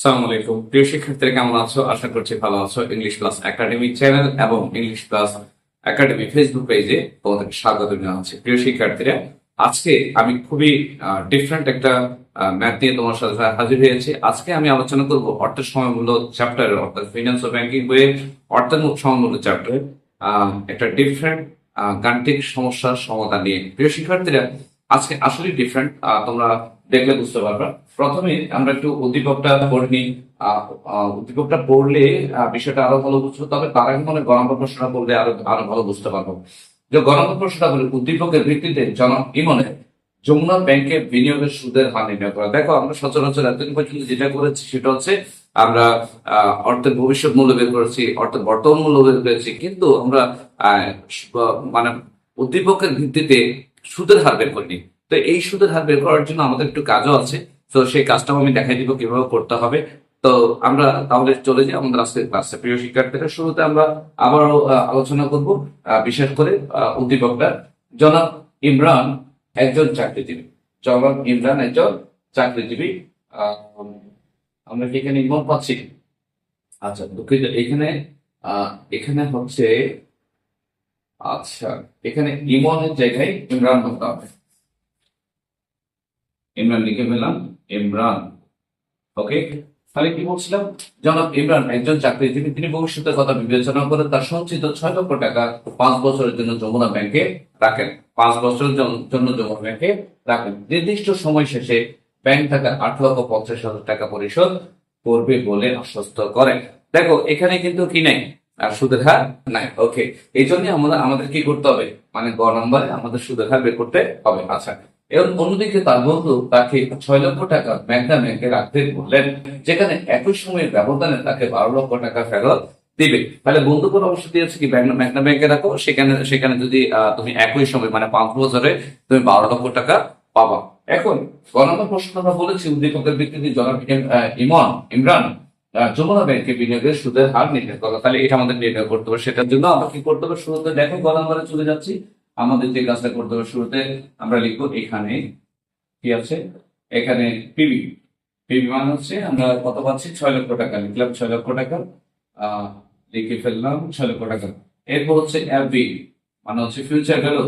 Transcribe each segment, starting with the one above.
সালাম আলাইকুম। প্রিয় শিক্ষার্থীরা, কেমন আছো? আশা করছি ভালো আছো। ইংলিশ ক্লাস একাডেমি চ্যানেল এবং ইংলিশ ক্লাস একাডেমি ফেসবুক পেজে তোমাদেরকে স্বাগত জানাচ্ছি। প্রিয় শিক্ষার্থীরা, আজকে আমি খুবই ডিফারেন্ট একটা ম্যাথ নিয়ে তোমার সাথে হাজির হয়েছি। আজকে আমি আলোচনা করব অর্থের সময়মূল্য চ্যাপ্টারে অর্থাৎ ফিনান্স ও ব্যাংকিং বইয়ে অর্থের সময়মূল্য চ্যাপ্টারে একটা ডিফারেন্ট গাণিতিক সমস্যার সমাধান নিয়ে। প্রিয় শিক্ষার্থীরা আজকে আসলে ডিফারেন্ট তোমরা দেখলে বুঝতে পারবে। প্রথমে আমরা একটু উদ্দীপকটা পড়ে উদ্দীপকটা পড়লে বিষয়টা আরও ভালো বুঝব তবে তার আগে মনে গরম প্রশ্নটা পড়লে আরও আরও ভালো বুঝতে পারব। যে গরম প্রশ্নটা বলে, উদ্দীপকের ভিত্তিতে জনাব ইমনে যমুনা ব্যাংকে বিনিয়োগের সুদের হার নির্ণয় করা। দেখো, আমরা সচরাচর এতদিন পর্যন্ত যেটা করেছি সেটা হচ্ছে, আমরা অর্থের ভবিষ্যৎ মূল্য বের করেছি, অর্থের বর্তমান মূল্য বের করেছি। কিন্তু আমরা মানে উদ্দীপকের ভিত্তিতে সুদের হার বের করিনি তো এই সুদের হার বের করার জন্য আমাদের একটু কাজও আছে। তো সেই কাজটাও আমি দেখাই দিব কীভাবে করতে হবে। তো আমরা তাহলে চলে যাই আমাদের আজকের ক্লাসে। প্রিয় শিক্ষার্থীরা, শুরুতে আমরা আবারও আলোচনা করব বিশেষ করে উদ্দীপকটা জনাব ইমরান একজন চাকরিজীবী। জনাব ইমরান একজন চাকরিজীবী। আমরা কি এখানে ইমন পাচ্ছি? আচ্ছা দুঃখিত। এখানে এখানে হচ্ছে আচ্ছা এখানে ইমনের জায়গায় ইমরান হতে হবে। ইমরান লিখে পেলাম ইমরান। ওকে, তাহলে কি বলছিলাম? জনাব ইমরান একজন চাকরিজীবী, তিনি ভবিষ্যতের কথা বিবেচনা করে তার সঞ্চিত ছয় লক্ষ টাকা পাঁচ বছরের জন্য যমুনা ব্যাংকে রাখেন। পাঁচ বছরের জন্য যমুনা ব্যাংকে রাখেন। নির্দিষ্ট সময় শেষে ব্যাংক টাকা আট লক্ষ পঞ্চাশ হাজার টাকা পরিশোধ করবে বলে আশ্বস্ত করেন। দেখো, এখানে কিন্তু কি নাই? আর সুদের হার নাই। ওকে এই জন্য আমাদের আমাদের কি করতে হবে? মানে গ নম্বরে আমাদের সুদের হার বের করতে হবে। আচ্ছা। এবং অন্যদিকে তার বন্ধু তাকে ছয় লক্ষ টাকা ব্যাংকা ব্যাংকে রাখতে বললেন, যেখানে একই সময়ের ব্যবধানে তাকে বারো লক্ষ টাকা ফেরত দিবে। তাহলে বন্ধু পরামর্শ দিয়েছে কি? ব্যাংক, ব্যাংকা রাখো। সেখানে সেখানে যদি তুমি একই সময় মানে পাঁচ বছরে তুমি বারো লক্ষ টাকা পাবা। এখন গ নম্বর প্রশ্ন আমরা বলেছি উদ্দীপকের ভিত্তিতে জনাব ইমন, ইমরান। যমুনা বিনিয়োগের সুদের হার নির্ণয় করা। তাহলে এটা আমাদের নির্ণয় করতে হবে সেটার জন্য আমরা কি করতে হবে? শুরুতে দেখো চলে যাচ্ছি। আমাদের যে কাজটা করতে হবে শুরুতে, আমরা লিখব এখানে কি আছে? এখানে পিবি পিবি মানে হচ্ছে আমরা কত পাচ্ছি? ছয় লক্ষ টাকা। লিখলাম ছয় লক্ষ টাকা। লিখে ফেললাম ছয় লক্ষ টাকা। এরপর হচ্ছে এফবি মানে হচ্ছে ফিউচার ভ্যালু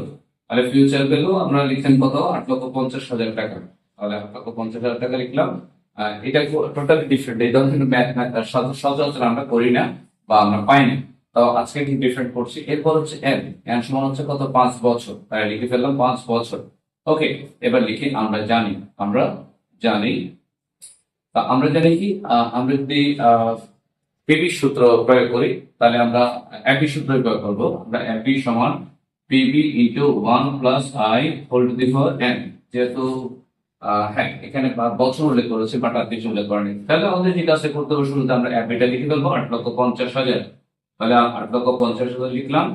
তাহলে ফিউচার ভ্যালু আমরা লিখলাম কত? আট লক্ষ পঞ্চাশ হাজার টাকা। তাহলে আট লক্ষ পঞ্চাশ হাজার টাকা লিখলাম। এটা টোটালি ডিফারেন্ট এই ধরনের ম্যাথ সচরাচর আমরা করি না বা আমরা পাই না। তো আজকে কি ডিফারেন্ট করছি। এরপর হচ্ছে এন এন সমান হচ্ছে কত? পাঁচ বছর। তাই লিখে ফেললাম পাঁচ বছর। ওকে এবার লিখি আমরা জানি। আমরা জানি। তা আমরা জানি কি? আমরা যদি পিবি সূত্র প্রয়োগ করি, তাহলে আমরা একই সূত্র প্রয়োগ করব। আমরা এপি সমান PB into one plus I whole to the power N যেহেতু হ্যাঁ এখানে বছর উল্লেখ করেছে বাট আর কিছু উল্লেখ করেনি। তাহলে আমাদের যে কাজটা করতে হবে, শুরুতে আমরা এপিটা লিখে ফেলব, আট লক্ষ পঞ্চাশ হাজার। তাহলে আট লক্ষ পঞ্চাশ হাজার লিখলাম।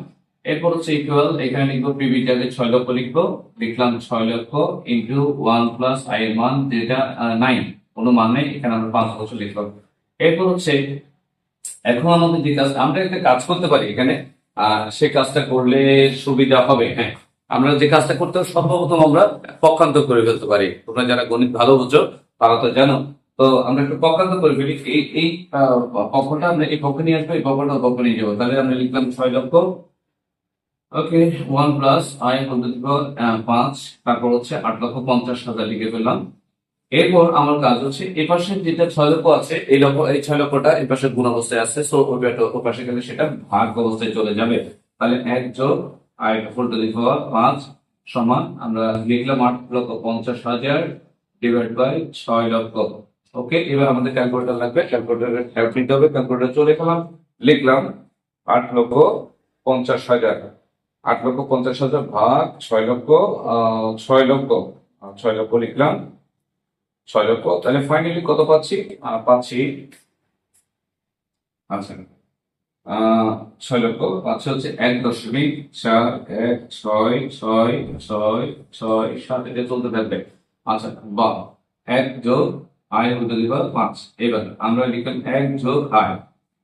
এরপর হচ্ছে ইকুয়াল এখানে লিখব পিবিটাকে ছয় লক্ষ লিখব। লিখলাম ছয় লক্ষ ইন্টু ওয়ান প্লাস আই এর মান যেটা নাইন কোনো মান নেই, এখানে আমরা পাঁচ বছর লিখলাম এরপর হচ্ছে, এখন আমাদের যে কাজ, আমরা একটা কাজ করতে পারি এখানে। সে কাজটা করলে সুবিধা হবে হ্যাঁ। আমরা যে কাজটা করতে সর্বপ্রথম আমরা পক্ষান্তর করে ফেলতে পারি। তোমরা যারা গণিত ভালো বুঝো, তারা তো জানো। তো আমরা একটু পক্ষান্তর করে ফেলি। এই এই পক্ষটা আমরা, এই পক্ষ নিয়ে আসব, এই পক্ষটা পক্ষ নিয়ে যাব। তাহলে আমরা লিখলাম ছয় লক্ষ। ওকে, ওয়ান প্লাস আই পাঁচ, তারপর হচ্ছে আট লক্ষ পঞ্চাশ হাজার লিখে ফেললাম। এরপর আমার কাজ হচ্ছে এই পাশে যেটা ছয় লক্ষ আছে, এই লক্ষ, এই ছয় লক্ষটা এই পাশে গুণ অবস্থায় আছে সো ওই পাশে গেলে সেটা ভাগ অবস্থায় চলে যাবে। তাহলে এক যোগ I four to the power পাঁচ সমান, আমরা লিখলাম আট লক্ষ পঞ্চাশ হাজার ডিভাইড বাই ছয় লক্ষ। ওকে এবার আমাদের ক্যালকুলেটর লাগবে ক্যালকুলেটর হেল্প নিতে হবে ক্যালকুলেটর চলে গেলাম, লিখলাম আট লক্ষ পঞ্চাশ হাজার। আট লক্ষ পঞ্চাশ হাজার ভাগ ছয় লক্ষ ছয় লক্ষ ছয় লক্ষ লিখলাম, ছয় লক্ষ। তাহলে ফাইনালি কত পাচ্ছি? পাচ্ছি আচ্ছা ছয় লক্ষ পাচ্ছি হচ্ছে এক দশমিক চার, এক, ছয় ছয় ছয় ছয়, সাত, এটা চলতে থাকবে। আচ্ছা বা, এক যোগ আয় হতে দিবা পাঁচ। এবার আমরা লিখলাম এক যোগ আয়।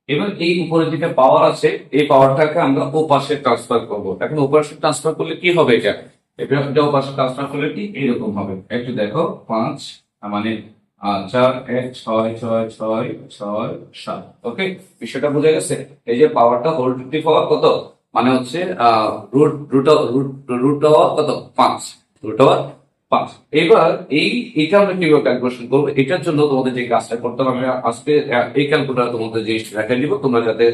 এবার এই উপরে যেটা পাওয়ার আছে, এই পাওয়ারটাকে আমরা ও পাশে ট্রান্সফার করব। এখন ও পাশে ট্রান্সফার করলে কি হবে এটা? এটা ও পাশে ট্রান্সফার করলে কি? এরকম হবে। একটু দেখো, পাঁচ মানে চার এক, ছয় ছয় ছয় ছয়, সাত। ওকে বিষয়টা গেছে। এই যে পাওয়ারটা হোল পাওয়ার কত? মানে হচ্ছে রুট পাঁচ। পাঁচ। এবার এই এটা করব? এটার জন্য তোমাদের যে কাজটা করতে হবে, আমি আজকে এই ক্যালকুলেটার তোমাদের যে দেখা দিব। তোমরা যাতে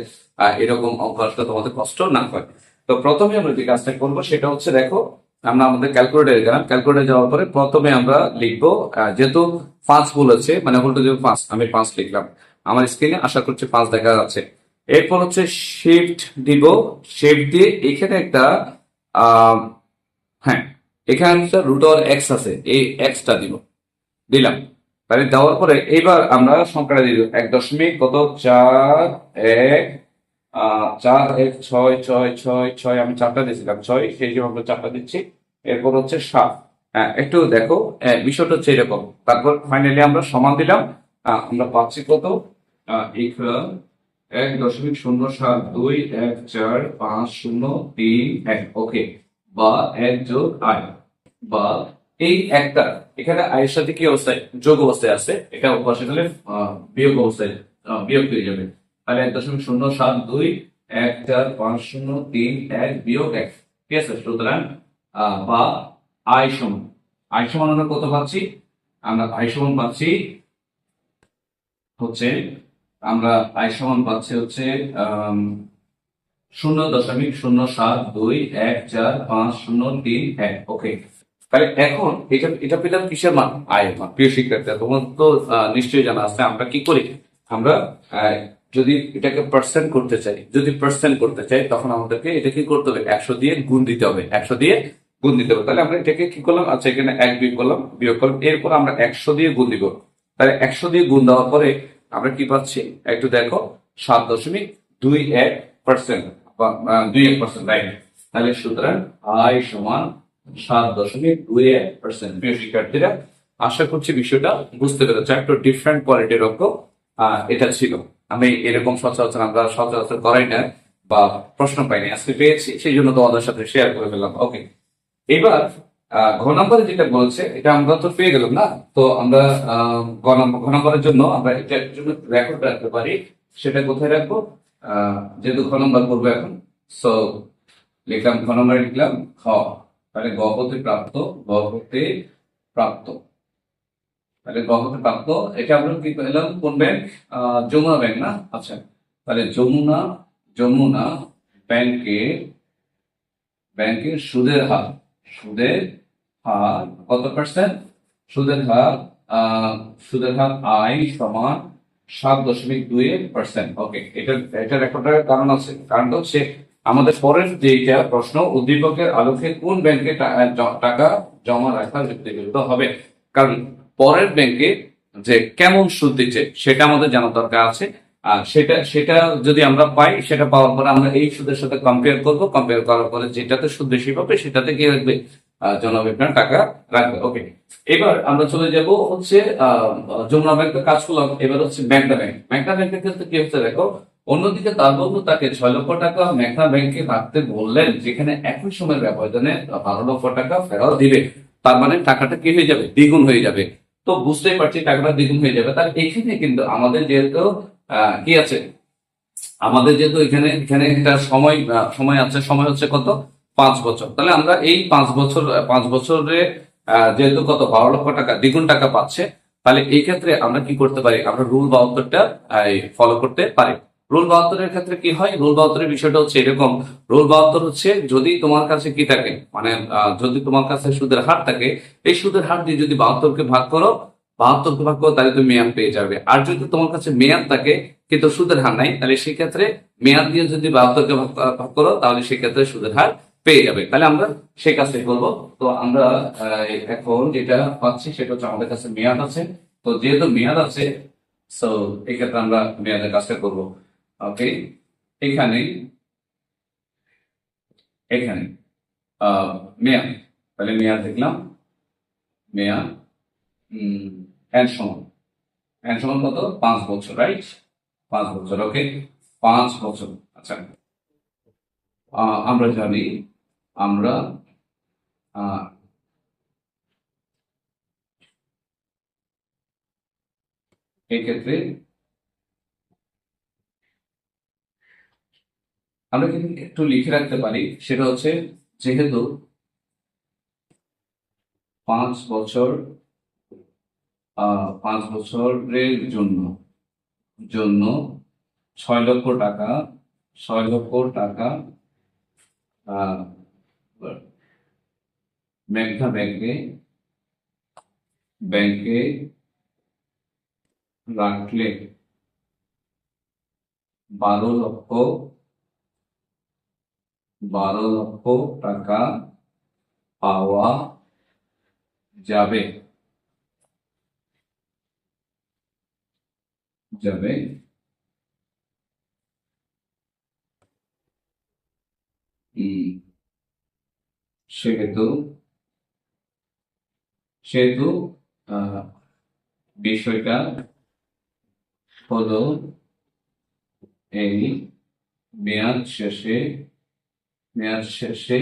এরকম অঙ্ক তোমাদের কষ্ট না হয়। তো প্রথমে আমরা যে কাজটা করব, সেটা হচ্ছে দেখো আমরা আমাদের ক্যালকুলেটারে গেলাম। ক্যালকুলেটারে যাওয়ার পরে প্রথমে আমরা লিখব যেহেতু পাঁচ ভুল আছে মানে হলো যে পাঁচ, আমি পাঁচ লিখলাম। আমার স্ক্রিনে আশা করছি পাঁচ দেখা যাচ্ছে। এরপর হচ্ছে শিফট দিব। শিফট দিয়ে এখানে একটা হ্যাঁ এখানে একটা রুট ওভার এক্স আছে, এই এক্সটা দিব। দিলাম। তাহলে দেওয়ার পরে এবার আমরা সংখ্যাটা দিব। এক দশমিক কত? চার, এক চার এক ছয় ছয় ছয় ছয় আমি চারটা দিয়েছিলাম। ছয়, সেই জন্য আমরা চারটা দিচ্ছি। এরপর হচ্ছে সাত। হ্যাঁ একটু দেখো বিষয়টা হচ্ছে এরকম। তারপর ফাইনালি আমরা সমান দিলাম। আমরা পাচ্ছি কত? এক দশমিক শূন্য সাত দুই এক চার পাঁচ শূন্য তিন এক। ওকে, বা এক যোগ আয়। বা এই একটা, এখানে আয়ের সাথে কি অবস্থায়? যোগ অবস্থায় আছে। এটা পাশে গেলে বিয়োগ অবস্থায় বিয়োগ হয়ে যাবে। তাহলে এক দশমিক শূন্য সাত দুই, এক চার, পাঁচ শূন্য, তিন, এক বিয়োগ এক। ঠিক আছে? সুতরাং বা আয় সমান। আয় সমান আমরা কত পাচ্ছি? আমরা আয় সমান পাচ্ছি হচ্ছে, আমরা আয় সমান পাচ্ছি হচ্ছে শূন্য দশমিক শূন্য সাত দুই, এক চার, পাঁচ শূন্য, তিন, এক। ওকে তাহলে এখন এটা এটা পেলাম কিসের মান? আয়ের মান। প্রিয় শিক্ষার্থী, তোমার তো নিশ্চয়ই জানা আছে আমরা কি করি? আমরা যদি এটাকে পার্সেন্ট করতে চাই, যদি পার্সেন্ট করতে চাই, তখন আমাদেরকে এটা কি করতে হবে। একশো দিয়ে গুণ দিতে হবে। একশো দিয়ে গুণ দিতে হবে। তাহলে আমরা এটাকে কি করলাম? আচ্ছা এখানে এক বিয়োগ করলাম বিয়োগ করলাম। এরপর আমরা একশো দিয়ে গুণ দিব। তাহলে একশো দিয়ে গুণ দেওয়ার পরে আমরা কি পাচ্ছি? একটু দেখো, সাত দশমিক দুই এক পার্সেন্ট দুই এক পার্সেন্ট রাইট তাহলে সুতরাং আয় সমান সাত দশমিক দুই এক পার্সেন্ট প্রিয় শিক্ষার্থীরা, আশা করছি বিষয়টা বুঝতে পেরেছ। একটু ডিফারেন্ট কোয়ালিটির অঙ্ক এটা ছিল। আমি এরকম সচরাচর, আমরা সচরাচর করাই না বা প্রশ্ন পাইনি, আজকে পেয়েছি, সেই জন্য তোমাদের সাথে শেয়ার করে ফেললাম। ওকে এবার ঘ নম্বরে যেটা বলছে, এটা আমরা তো পেয়ে গেলাম না? তো আমরা ঘ নম্বর নম্বরের জন্য আমরা এটার জন্য রেকর্ড রাখতে পারি, সেটা কোথায় রাখব? যেহেতু ঘ নম্বর করব এখন সো লিখলাম, ঘ নম্বরে লিখলাম, খ। তাহলে গ হতে প্রাপ্ত, গ হতে প্রাপ্ত। তাহলে গ হতে প্রাপ্ত এটা আমরা কি পেলাম কোন ব্যাংক যমুনা ব্যাংক না? আচ্ছা তাহলে যমুনা যমুনা ব্যাংকে ব্যাংকের সুদের হার। সুদের হার কত পার্সেন্ট সুদের হার সুদের হার আয় সমান সাত দশমিক দুই পার্সেন্ট ওকে এটা এটার একটা কারণ আছে, কারণটা হচ্ছে আমাদের পরের যেটা প্রশ্ন, উদ্দীপকের আলোকে কোন ব্যাংকে টাকা জমা রাখা যুক্তিযুক্ত হবে? কারণ পরের ব্যাংকে যে কেমন সুদ দিচ্ছে, সেটা আমাদের জানা দরকার আছে। আর সেটা সেটা যদি আমরা পাই, সেটা পাওয়ার পরে আমরা এই সুদের সাথে কম্পেয়ার করব। কম্পেয়ার করার পরে যেটাতে সুদ বেশি পাবে, সেটাতে কি রাখবে জনবিজ্ঞান টাকা রাখবে। ওকে এবার আমরা চলে যাব হচ্ছে যমুনা ব্যাংকের কাজ করলাম। এবার হচ্ছে ব্যাংকটা ব্যাংক ব্যাংকটা ব্যাংকের ক্ষেত্রে কি হচ্ছে দেখো, অন্যদিকে তার বন্ধু তাকে ছয় লক্ষ টাকা মেঘনা ব্যাংকে রাখতে বললেন, যেখানে একই সময়ের ব্যবধানে বারো লক্ষ টাকা ফেরত দিবে। তার মানে টাকাটা কি হয়ে যাবে? দ্বিগুণ হয়ে যাবে। তো বুঝতেই পারছি টাকাটা দ্বিগুণ হয়ে যাবে। তার এখানে কিন্তু আমাদের যেহেতু কি আছে? আমাদের যেহেতু এখানে এখানে একটা সময় সময় আছে। সময় হচ্ছে কত? পাঁচ বছর। তাহলে আমরা এই পাঁচ বছর, পাঁচ বছরে যেহেতু কত? বারো লক্ষ টাকা, দ্বিগুণ টাকা পাচ্ছে। তাহলে এই ক্ষেত্রে আমরা কি করতে পারি? আমরা রুল বাহাত্তরটা ফলো করতে পারি। রুল বাহাত্তরের ক্ষেত্রে কি হয়? রোল বাহাত্তরের বিষয়টা হচ্ছে এরকম। রোল বাহাত্তর হচ্ছে যদি তোমার কাছে কি থাকে? মানে যদি তোমার কাছে সুদের হার থাকে, এই সুদের হার দিয়ে যদি বাহাত্তরকে ভাগ করো, বাহাত্তরকে ভাগ করো, তাহলে তুমি মেয়াদ পেয়ে যাবে। আর যদি তোমার কাছে মেয়াদ থাকে, কিন্তু সুদের হার নাই, তাহলে সেক্ষেত্রে মেয়াদ দিয়ে যদি বাহাত্তরকে ভাগ করো তাহলে সেক্ষেত্রে সুদের হার পেয়ে যাবে। তাহলে আমরা সেই কাজটাই করব। তো আমরা এখন যেটা পাচ্ছি সেটা হচ্ছে আমাদের কাছে মেয়াদ আছে। তো যেহেতু মেয়াদ আছে সো এই ক্ষেত্রে আমরা মেয়াদের কাজটা করব। ওকে এখানে এখানে মেয়াদ তাহলে মেয়াদ দেখলাম। মেয়াদ এন সমান। এন সমান কত? পাঁচ বছর রাইট পাঁচ বছর ওকে পাঁচ বছর। আচ্ছা। আমরা জানি, আমরা এক্ষেত্রে আমরা কিন্তু একটু লিখে রাখতে পারি? সেটা হচ্ছে, যেহেতু পাঁচ বছর পাঁচ বছরের জন্য জন্য ছয় লক্ষ টাকা, ছয় লক্ষ টাকা মেঘনা ব্যাংকে ব্যাংকে রাখলে বারো লক্ষ বারো লক্ষ টাকা পাওয়া যাবে। যাবে। সেহেতু সেহেতু বিষয়টা হলো এই মেয়াদ শেষে মেয়াদ শেষে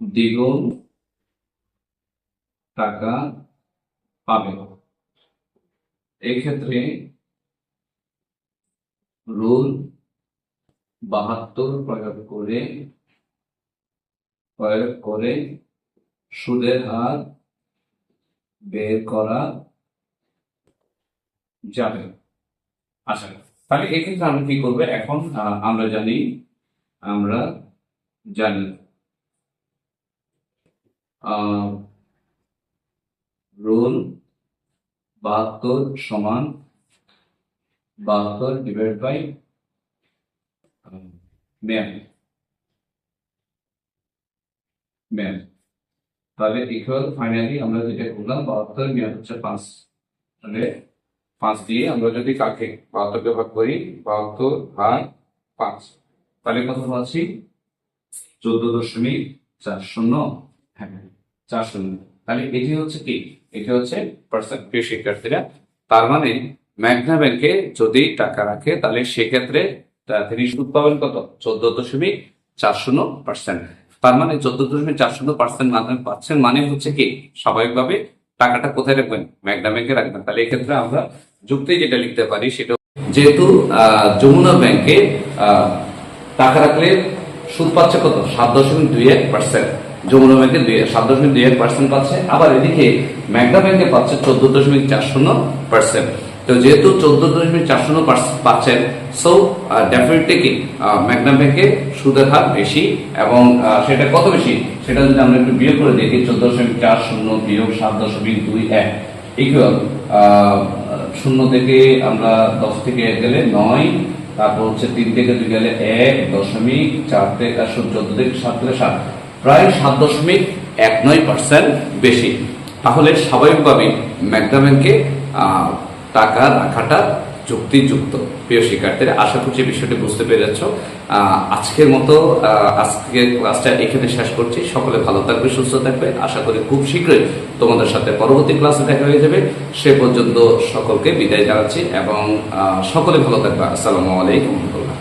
দ্বিগুণ টাকা পাবে। এক্ষেত্রে রুল বাহাত্তর প্রয়োগ করে প্রয়োগ করে সুদের হার বের করা যাবে। আচ্ছা তাহলে এক্ষেত্রে আমরা কি করব? এখন আমরা জানি আমরা জানি। রুল বাহাত্তর সমান বাহাত্তর ডিভাইড বাই মেয়াদ মেয়াদ তাহলে ইকুয়াল ফাইনালি আমরা যেটা করলাম, বাহাত্তর মেয়াদ হচ্ছে পাঁচ। তাহলে পাঁচ দিয়ে আমরা যদি কাকে বাহাত্তরকে ভাগ করি, বাহাত্তর ভাগ পাঁচ। তাহলে কত পাচ্ছি? চোদ্দ দশমিক চার শূন্য। হ্যাঁ চার শূন্য। তাহলে এটি হচ্ছে কি? এটি হচ্ছে প্রিয় শিক্ষার্থীরা। তার মানে ম্যাগনা ব্যাংকে যদি টাকা রাখে, তাহলে সেক্ষেত্রে তিনি সুদ পাবেন কত? চোদ্দ দশমিক চার শূন্য পার্সেন্ট তার মানে চোদ্দ দশমিক চার শূন্য পার্সেন্ট মাধ্যমে পাচ্ছেন মানে হচ্ছে কি? স্বাভাবিকভাবে টাকাটা কোথায় রাখবেন? ম্যাগনা ব্যাংকে রাখবেন। তাহলে এক্ষেত্রে আমরা যুক্তি যেটা লিখতে পারি সেটা যেহেতু যমুনা ব্যাংকে টাকা রাখলে সুদ পাচ্ছে কত? সাত দশমিক দুই এক পার্সেন্ট যমুনা ব্যাংকে সাত দশমিক দুই এক পার্সেন্ট পাচ্ছে। আবার এদিকে ম্যাগনা ব্যাংকে পাচ্ছে চোদ্দ দশমিক চার শূন্য পার্সেন্ট তো যেহেতু চোদ্দ দশমিক চার শূন্য পাচ্ছেন সো ডেফিনেটলি কি ম্যাগনা ব্যাংকে সুদের হার বেশি এবং সেটা কত বেশি? সেটা যদি আমরা একটু বিয়োগ করে দেখি, চোদ্দ দশমিক চার শূন্য বিয়োগ সাত দশমিক দুই এক ইকুয়াল শূন্য থেকে আমরা দশ থেকে গেলে নয় তারপর হচ্ছে তিন থেকে দুই গেলে এক দশমিক চার থেকে চোদ্দ থেকে সাত থেকে সাত। প্রায় সাত দশমিক এক নয় পার্সেন্ট বেশি। তাহলে স্বাভাবিকভাবেই ব্যাংকে টাকা রাখাটা যুক্তিযুক্ত। প্রিয় শিক্ষার্থীরা, আশা করছি বিষয়টি বুঝতে পেরেছ। আজকের মতো আজকে ক্লাসটা এখানে শেষ করছি। সকলে ভালো থাকবে, সুস্থ থাকবে। আশা করি খুব শীঘ্রই তোমাদের সাথে পরবর্তী ক্লাসে দেখা হয়ে যাবে। সে পর্যন্ত সকলকে বিদায় জানাচ্ছি এবং সকলে ভালো থাকবে। আসসালামু আলাইকুম রহমতুল্লাহ।